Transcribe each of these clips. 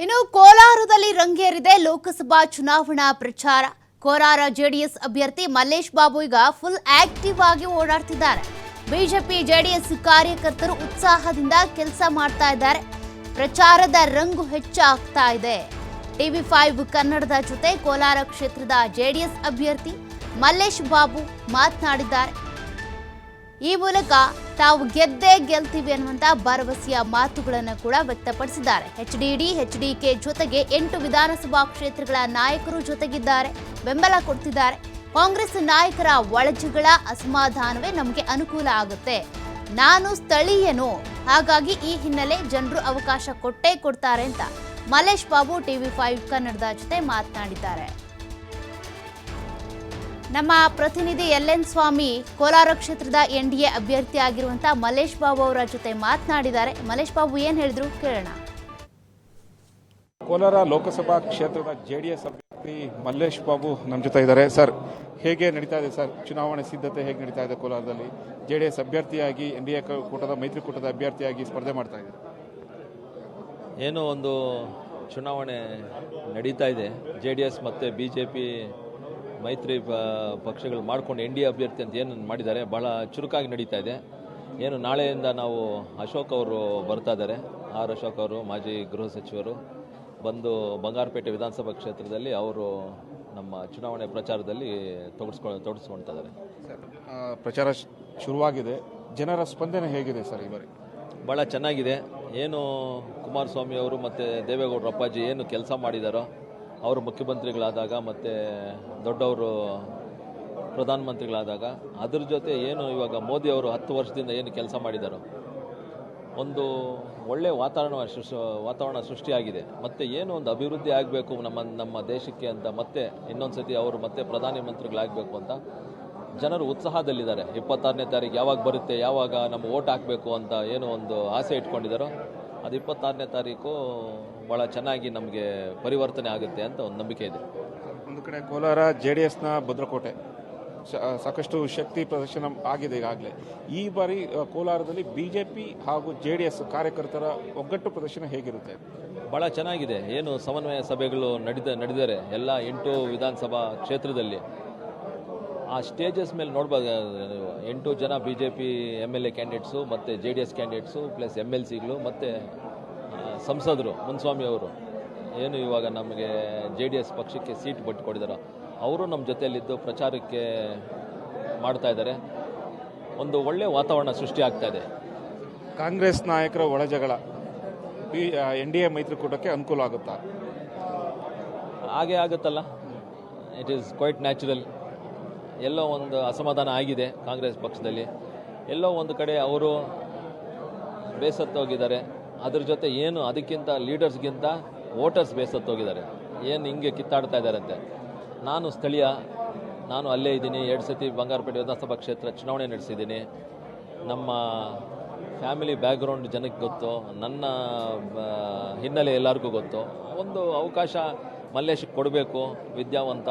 ಇನ್ನು ಕೋಲಾರದಲ್ಲಿ ರಂಗೇರಿದೆ ಲೋಕಸಭಾ ಚುನಾವಣಾ ಪ್ರಚಾರ. ಕೋಲಾರ ಜೆಡಿಎಸ್ ಅಭ್ಯರ್ಥಿ ಮಲ್ಲೇಶ್ ಬಾಬು ಈಗ ಫುಲ್ ಆಕ್ಟಿವ್ ಆಗಿ ಓಡಾಡ್ತಿದ್ದಾರೆ. ಬಿಜೆಪಿ ಜೆಡಿಎಸ್ ಕಾರ್ಯಕರ್ತರು ಉತ್ಸಾಹದಿಂದ ಕೆಲಸ ಮಾಡ್ತಾ ಇದ್ದಾರೆ. ಪ್ರಚಾರದ ರಂಗು ಹೆಚ್ಚಾಗ್ತಾ ಇದೆ. ಟಿವಿ ಫೈವ್ ಕನ್ನಡದ ಜೊತೆ ಕೋಲಾರ ಕ್ಷೇತ್ರದ ಜೆಡಿಎಸ್ ಅಭ್ಯರ್ಥಿ ಮಲ್ಲೇಶ್ ಬಾಬು ಮಾತನಾಡಿದ್ದಾರೆ. ಈ ಮೂಲಕ ತಾವು ಗೆದ್ದೇ ಗೆಲ್ತೀವಿ ಅನ್ನುವಂತ ಭರವಸೆಯ ಮಾತುಗಳನ್ನು ಕೂಡ ವ್ಯಕ್ತಪಡಿಸಿದ್ದಾರೆ. ಎಚ್ ಡಿ ಡಿ ಜೊತೆಗೆ ಎಂಟು ವಿಧಾನಸಭಾ ಕ್ಷೇತ್ರಗಳ ನಾಯಕರು ಜೊತೆಗಿದ್ದಾರೆ, ಬೆಂಬಲ ಕೊಡ್ತಿದ್ದಾರೆ. ಕಾಂಗ್ರೆಸ್ ನಾಯಕರ ಒಳಜುಗಳ ಅಸಮಾಧಾನವೇ ನಮಗೆ ಅನುಕೂಲ ಆಗುತ್ತೆ. ನಾನು ಸ್ಥಳೀಯನು, ಹಾಗಾಗಿ ಈ ಹಿನ್ನೆಲೆ ಜನರು ಅವಕಾಶ ಕೊಟ್ಟೇ ಕೊಡ್ತಾರೆ ಅಂತ ಮಲ್ಲೇಶ್ ಬಾಬು ಟಿವಿ ಫೈವ್ ಕನ್ನಡದ ಜೊತೆ ಮಾತನಾಡಿದ್ದಾರೆ. ನಮ್ಮ ಪ್ರತಿನಿಧಿ ಎಲ್ ಎನ್ ಸ್ವಾಮಿ ಕೋಲಾರ ಕ್ಷೇತ್ರದ ಎನ್ ಡಿ ಎ ಅಭ್ಯರ್ಥಿ ಆಗಿರುವಂತಹ ಮಲ್ಲೇಶ್ ಬಾಬು ಅವರ ಜೊತೆ ಮಾತನಾಡಿದ್ದಾರೆ. ಮಲ್ಲೇಶ್ ಬಾಬು ಏನ್ ಹೇಳಿದ್ರು? ಕೇಳೋಣ. ಕೋಲಾರ ಲೋಕಸಭಾ ಕ್ಷೇತ್ರದ ಜೆಡಿಎಸ್ ಅಭ್ಯರ್ಥಿ ಮಲ್ಲೇಶ್ ಬಾಬು ನಮ್ಮ ಜೊತೆ ಇದ್ದಾರೆ. ಸರ್ ಹೇಗೆ ನಡೀತಾ ಇದೆ ಸರ್? ಚುನಾವಣೆ ಸಿದ್ಧತೆ ಹೇಗೆ ನಡೀತಾ ಇದೆ ಕೋಲಾರದಲ್ಲಿ? ಜೆಡಿಎಸ್ ಅಭ್ಯರ್ಥಿಯಾಗಿ ಎನ್ ಡಿ ಎ ಕೂಟದ ಮೈತ್ರಿಕೂಟದ ಅಭ್ಯರ್ಥಿಯಾಗಿ ಸ್ಪರ್ಧೆ ಮಾಡ್ತಾ ಇದ್ದಾರೆ ಏನೋ ಒಂದು ಚುನಾವಣೆ ನಡೀತಾ ಇದೆ. ಜೆ ಡಿ ಎಸ್ ಮತ್ತು ಬಿ ಜೆ ಪಿ ಮೈತ್ರಿ ಪ- ಪಕ್ಷಗಳು ಮಾಡ್ಕೊಂಡು ಎನ್ ಡಿ ಎ ಅಭ್ಯರ್ಥಿ ಅಂತ ಏನು ಮಾಡಿದ್ದಾರೆ ಭಾಳ ಚುರುಕಾಗಿ ನಡೀತಾ ಇದೆ. ಏನು ನಾಳೆಯಿಂದ ನಾವು ಅಶೋಕ್ ಅವರು ಬರ್ತಾ ಇದ್ದಾರೆ. ಆರ್ ಅಶೋಕ್ ಅವರು ಮಾಜಿ ಗೃಹ ಸಚಿವರು ಬಂದು ಬಂಗಾರಪೇಟೆ ವಿಧಾನಸಭಾ ಕ್ಷೇತ್ರದಲ್ಲಿ ಅವರು ನಮ್ಮ ಚುನಾವಣೆ ಪ್ರಚಾರದಲ್ಲಿ ಇದ್ದಾರೆ. ಸರ್ ಪ್ರಚಾರ ಶುರುವಾಗಿದೆ. ಜನರ ಸ್ಪಂದನೆ ಹೇಗಿದೆ ಸರ್ ಈ ಬಾರಿ? ಭಾಳ ಚೆನ್ನಾಗಿದೆ. ಏನು ಕುಮಾರಸ್ವಾಮಿ ಅವರು ಮತ್ತು ದೇವೇಗೌಡರ ಅಪ್ಪಾಜಿ ಏನು ಕೆಲಸ ಮಾಡಿದಾರೋ ಅವರು ಮುಖ್ಯಮಂತ್ರಿಗಳಾದಾಗ ಮತ್ತು ದೊಡ್ಡವರು ಪ್ರಧಾನಮಂತ್ರಿಗಳಾದಾಗ, ಅದ್ರ ಜೊತೆ ಏನು ಇವಾಗ ಮೋದಿ ಅವರು ಹತ್ತು ವರ್ಷದಿಂದ ಏನು ಕೆಲಸ ಮಾಡಿದ್ದಾರೋ ಒಂದು ಒಳ್ಳೆಯ ವಾತಾವರಣ ಸೃಷ್ಟಿ, ವಾತಾವರಣ ಸೃಷ್ಟಿಯಾಗಿದೆ. ಮತ್ತು ಏನು ಒಂದು ಅಭಿವೃದ್ಧಿ ಆಗಬೇಕು ನಮ್ಮ ನಮ್ಮ ದೇಶಕ್ಕೆ ಅಂತ ಮತ್ತೆ ಇನ್ನೊಂದು ಸತಿ ಅವರು ಮತ್ತೆ ಪ್ರಧಾನಿ ಮಂತ್ರಿಗಳಾಗಬೇಕು ಅಂತ ಜನರು ಉತ್ಸಾಹದಲ್ಲಿದ್ದಾರೆ. ಇಪ್ಪತ್ತಾರನೇ ತಾರೀಕು ಯಾವಾಗ ಬರುತ್ತೆ, ಯಾವಾಗ ನಮ್ಮ ಓಟ್ ಹಾಕಬೇಕು ಅಂತ ಏನು ಒಂದು ಆಸೆ ಇಟ್ಕೊಂಡಿದ್ದಾರೋ, ಅದು ಇಪ್ಪತ್ತಾರನೇ ತಾರೀಕು ಭಾಳ ಚೆನ್ನಾಗಿ ನಮಗೆ ಪರಿವರ್ತನೆ ಆಗುತ್ತೆ ಅಂತ ಒಂದು ನಂಬಿಕೆ ಇದೆ. ಒಂದು ಕಡೆ ಕೋಲಾರ ಜೆ ಡಿ ಎಸ್ನ ಭದ್ರಕೋಟೆ ಸಾಕಷ್ಟು ಶಕ್ತಿ ಪ್ರದರ್ಶನ ಆಗಿದೆ ಈಗಾಗಲೇ. ಈ ಬಾರಿ ಕೋಲಾರದಲ್ಲಿ ಬಿಜೆಪಿ ಹಾಗೂ ಜೆ ಡಿ ಎಸ್ ಕಾರ್ಯಕರ್ತರ ಒಗ್ಗಟ್ಟು ಪ್ರದರ್ಶನ ಹೇಗಿರುತ್ತೆ? ಭಾಳ ಚೆನ್ನಾಗಿದೆ. ಏನು ಸಮನ್ವಯ ಸಭೆಗಳು ನಡೆದ ನಡೆದರೆ ಎಲ್ಲ ಎಂಟು ವಿಧಾನಸಭಾ ಕ್ಷೇತ್ರದಲ್ಲಿ ಆ ಸ್ಟೇಜಸ್ ಮೇಲೆ ನೋಡ್ಬೋದು. ಎಂಟು ಜನ B J P M L A candidates ಮತ್ತು J D S candidates plus M L ಸಿಗಳು ಮತ್ತು ಸಂಸದರು ಮುನ್ಸ್ವಾಮಿ ಅವರು. ಏನು ಇವಾಗ ನಮಗೆ ಜೆ ಡಿ ಎಸ್ ಪಕ್ಷಕ್ಕೆ ಸೀಟ್ ಕೊಟ್ಟಿದ್ದಾರೋ ಅವರು ನಮ್ಮ ಜೊತೆಯಲ್ಲಿದ್ದು ಪ್ರಚಾರಕ್ಕೆ ಮಾಡ್ತಾ ಇದ್ದಾರೆ. ಒಂದು ಒಳ್ಳೆಯ ವಾತಾವರಣ ಸೃಷ್ಟಿ ಆಗ್ತಾ ಇದೆ. ಕಾಂಗ್ರೆಸ್ ನಾಯಕರ ಒಳಜಗಳ ಬಿ ಎನ್ ಡಿ ಎ ಮೈತ್ರಿಕೂಟಕ್ಕೆ ಅನುಕೂಲ ಆಗುತ್ತಾ? ಹಾಗೆ ಆಗುತ್ತಲ್ಲ. ಇಟ್ ಈಸ್ ಕ್ವೈಟ್ ನ್ಯಾಚುರಲ್ ಎಲ್ಲೋ ಒಂದು ಅಸಮಾಧಾನ ಆಗಿದೆ ಕಾಂಗ್ರೆಸ್ ಪಕ್ಷದಲ್ಲಿ. ಎಲ್ಲೋ ಒಂದು ಕಡೆ ಅವರು ಬೇಸತ್ತೋಗಿದ್ದಾರೆ. ಅದ್ರ ಜೊತೆ ಏನು ಅದಕ್ಕಿಂತ ಲೀಡರ್ಸ್ಗಿಂತ ವೋಟರ್ಸ್ ಬೇಸತ್ತೋಗಿದ್ದಾರೆ ಏನು ಹಿಂಗೆ ಕಿತ್ತಾಡ್ತಾ ಇದ್ದಾರಂತೆ. ನಾನು ಸ್ಥಳೀಯ, ನಾನು ಅಲ್ಲೇ ಇದ್ದೀನಿ, ಎರಡು ಸತಿ ಬಂಗಾರಪೇಟೆ ವಿಧಾನಸಭಾ ಕ್ಷೇತ್ರ ಚುನಾವಣೆ ನಡೆಸಿದ್ದೀನಿ. ನಮ್ಮ ಫ್ಯಾಮಿಲಿ ಬ್ಯಾಕ್ಗ್ರೌಂಡ್ ಜನಕ್ಕೆ ಗೊತ್ತು, ನನ್ನ ಹಿನ್ನೆಲೆ ಎಲ್ಲರಿಗೂ ಗೊತ್ತು. ಒಂದು ಅವಕಾಶ ಮಲ್ಲೇಶಕ್ಕೆ ಕೊಡಬೇಕು, ವಿದ್ಯಾವಂತ,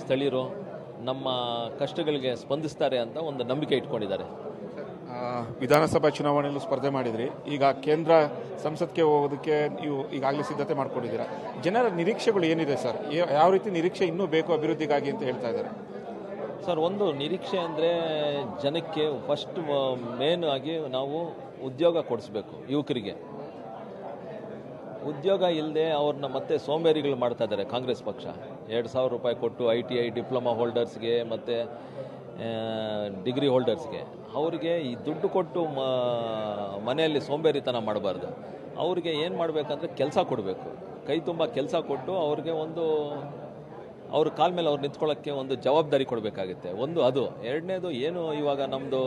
ಸ್ಥಳೀಯರು ನಮ್ಮ ಕಷ್ಟಗಳಿಗೆ ಸ್ಪಂದಿಸ್ತಾರೆ ಅಂತ ಒಂದು ನಂಬಿಕೆ ಇಟ್ಕೊಂಡಿದ್ದಾರೆ. ವಿಧಾನಸಭಾ ಚುನಾವಣೆಯಲ್ಲೂ ಸ್ಪರ್ಧೆ ಮಾಡಿದ್ರಿ. ಈಗ ಕೇಂದ್ರ ಸಂಸತ್ಗೆ ಹೋಗೋದಕ್ಕೆ ನೀವು ಈಗಾಗಲೇ ಸಿದ್ಧತೆ ಮಾಡ್ಕೊಂಡಿದ್ದೀರಾ. ಜನರ ನಿರೀಕ್ಷೆಗಳು ಏನಿದೆ ಸರ್? ಯಾವ ರೀತಿ ನಿರೀಕ್ಷೆ ಇನ್ನೂ ಬೇಕು ಅಭಿವೃದ್ಧಿಗಾಗಿ ಅಂತ ಹೇಳ್ತಾ ಇದ್ದಾರೆ? ಸರ್, ಒಂದು ನಿರೀಕ್ಷೆ ಅಂದರೆ ಜನಕ್ಕೆ ಫಸ್ಟ್ ಮೇನ್ ಆಗಿ ನಾವು ಉದ್ಯೋಗ ಕೊಡಿಸ್ಬೇಕು ಯುವಕರಿಗೆ. ಉದ್ಯೋಗ ಇಲ್ಲದೆ ಅವ್ರನ್ನ ಮತ್ತೆ ಸೋಂಬೇರಿಗಳು ಮಾಡ್ತಾ ಇದ್ದಾರೆ ಕಾಂಗ್ರೆಸ್ ಪಕ್ಷ. ಎರಡು ಸಾವಿರ ರೂಪಾಯಿ ಕೊಟ್ಟು ಐ ಟಿ ಐ ಡಿಪ್ಲೊಮಾ ಹೋಲ್ಡರ್ಸ್ಗೆ ಮತ್ತು ಡಿಗ್ರಿ ಹೋಲ್ಡರ್ಸ್ಗೆ ಅವರಿಗೆ ಈ ದುಡ್ಡು ಕೊಟ್ಟು ಮನೆಯಲ್ಲಿ ಸೋಂಬೇರಿತನ ಮಾಡಬಾರ್ದು. ಅವ್ರಿಗೆ ಏನು ಮಾಡಬೇಕಂದ್ರೆ ಕೆಲಸ ಕೊಡಬೇಕು. ಕೈ ತುಂಬ ಕೆಲಸ ಕೊಟ್ಟು ಅವ್ರಿಗೆ ಒಂದು, ಅವ್ರ ಕಾಲ ಮೇಲೆ ಅವ್ರು ನಿಂತ್ಕೊಳ್ಳೋಕ್ಕೆ ಒಂದು ಜವಾಬ್ದಾರಿ ಕೊಡಬೇಕಾಗುತ್ತೆ. ಒಂದು ಅದು. ಎರಡನೇದು ಏನು ಇವಾಗ ನಮ್ಮದು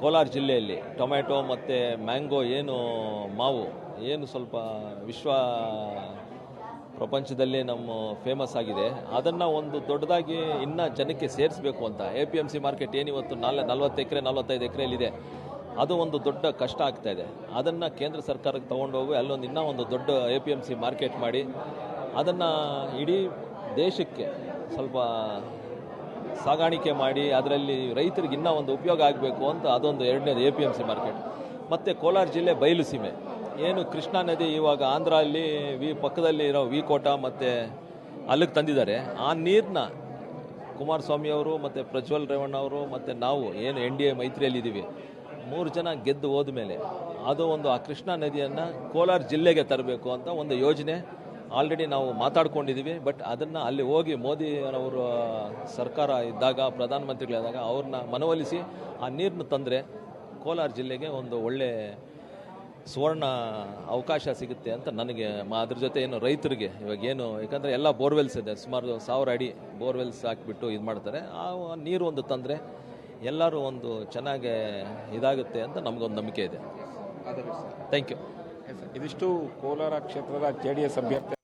ಕೋಲಾರ ಜಿಲ್ಲೆಯಲ್ಲಿ ಟೊಮ್ಯಾಟೊ ಮತ್ತು ಮ್ಯಾಂಗೋ ಏನು ಮಾವು, ಏನು ಸ್ವಲ್ಪ ವಿಶ್ವ ಪ್ರಪಂಚದಲ್ಲಿ ನಮ್ಮ ಫೇಮಸ್ ಆಗಿದೆ. ಅದನ್ನು ಒಂದು ದೊಡ್ಡದಾಗಿ ಇನ್ನೂ ಜನಕ್ಕೆ ಸೇರಿಸಬೇಕು ಅಂತ. A P M C market ಏನಿವತ್ತು? ನಾಲ್, ನಲ್ವತ್ತು ಎಕರೆ, ನಲ್ವತ್ತೈದು ಎಕರೆಯಲ್ಲಿದೆ. ಅದು ಒಂದು ದೊಡ್ಡ ಕಷ್ಟ ಆಗ್ತಾ ಇದೆ. ಅದನ್ನು ಕೇಂದ್ರ ಸರ್ಕಾರಕ್ಕೆ ತೊಗೊಂಡೋಗಿ ಅಲ್ಲೊಂದು ಇನ್ನೂ ಒಂದು ದೊಡ್ಡ A P M C market ಮಾಡಿ, ಅದನ್ನು ಇಡೀ ದೇಶಕ್ಕೆ ಸ್ವಲ್ಪ ಸಾಗಾಣಿಕೆ ಮಾಡಿ, ಅದರಲ್ಲಿ ರೈತರಿಗೆ ಇನ್ನೂ ಒಂದು ಉಪಯೋಗ ಆಗಬೇಕು ಅಂತ ಅದೊಂದು ಎರಡನೇದು A P M C market ಮತ್ತು ಕೋಲಾರ ಜಿಲ್ಲೆ ಬಯಲು ಸೀಮೆ. ಏನು ಕೃಷ್ಣಾ ನದಿ ಇವಾಗ ಆಂಧ್ರ ಅಲ್ಲಿ ವಿ ಪಕ್ಕದಲ್ಲಿ ಇರೋ ವಿ ಕೋಟ ಮತ್ತು ಅಲ್ಲಿಗೆ ತಂದಿದ್ದಾರೆ. ಆ ನೀರನ್ನ ಕುಮಾರಸ್ವಾಮಿ ಅವರು ಮತ್ತು ಪ್ರಜ್ವಲ್ ರೇವಣ್ಣ ಅವರು ಮತ್ತು ನಾವು ಏನು ಎನ್ ಡಿ ಎ ಮೈತ್ರಿಯಲ್ಲಿ ಇದ್ದೀವಿ ಮೂರು ಜನ ಗೆದ್ದು ಹೋದ್ಮೇಲೆ ಅದು ಒಂದು ಆ ಕೃಷ್ಣಾ ನದಿಯನ್ನು ಕೋಲಾರ ಜಿಲ್ಲೆಗೆ ತರಬೇಕು ಅಂತ ಒಂದು ಯೋಜನೆ ಆಲ್ರೆಡಿ ನಾವು ಮಾತಾಡ್ಕೊಂಡಿದ್ದೀವಿ ಬಟ್ ಅದನ್ನು ಅಲ್ಲಿ ಹೋಗಿ ಮೋದಿ ಅವರ ಸರ್ಕಾರ ಇದ್ದಾಗ ಪ್ರಧಾನಮಂತ್ರಿಗಳಿದ್ದಾಗ ಅವ್ರನ್ನ ಮನವೊಲಿಸಿ ಆ ನೀರನ್ನು ತಂದರೆ ಕೋಲಾರ ಜಿಲ್ಲೆಗೆ ಒಂದು ಒಳ್ಳೆ ಸುವರ್ಣ ಅವಕಾಶ ಸಿಗುತ್ತೆ ಅಂತ ನನಗೆ ಮಾ ಅದ್ರ ಜೊತೆ ಏನು ರೈತರಿಗೆ ಇವಾಗ ಏನು ಯಾಕಂದರೆ ಎಲ್ಲ ಬೋರ್ವೆಲ್ಸ್ ಇದೆ. ಸುಮಾರು ಸಾವಿರ ಅಡಿ ಬೋರ್ವೆಲ್ಸ್ ಹಾಕಿಬಿಟ್ಟು ಇದು ಮಾಡ್ತಾರೆ. ಆ ನೀರು ಒಂದು ತಂದರೆ ಎಲ್ಲರೂ ಒಂದು ಚೆನ್ನಾಗಿ ಇದಾಗುತ್ತೆ ಅಂತ ನಮಗೊಂದು ನಂಬಿಕೆ ಇದೆ. ಥ್ಯಾಂಕ್ ಯು ಇದಿಷ್ಟು ಕೋಲಾರ ಕ್ಷೇತ್ರದ ಜೆ ಡಿ ಎಸ್ ಅಭ್ಯರ್ಥಿ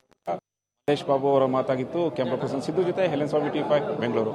ಮಹೇಶ್ ಬಾಬು ಅವರ ಮಾತಾಗಿತ್ತು. ಕ್ಯಾಮ್ರಾ ಪರ್ಸನ್ ಸಿದ್ದು ಜೊತೆ Helen Swamy T five Bengaluru.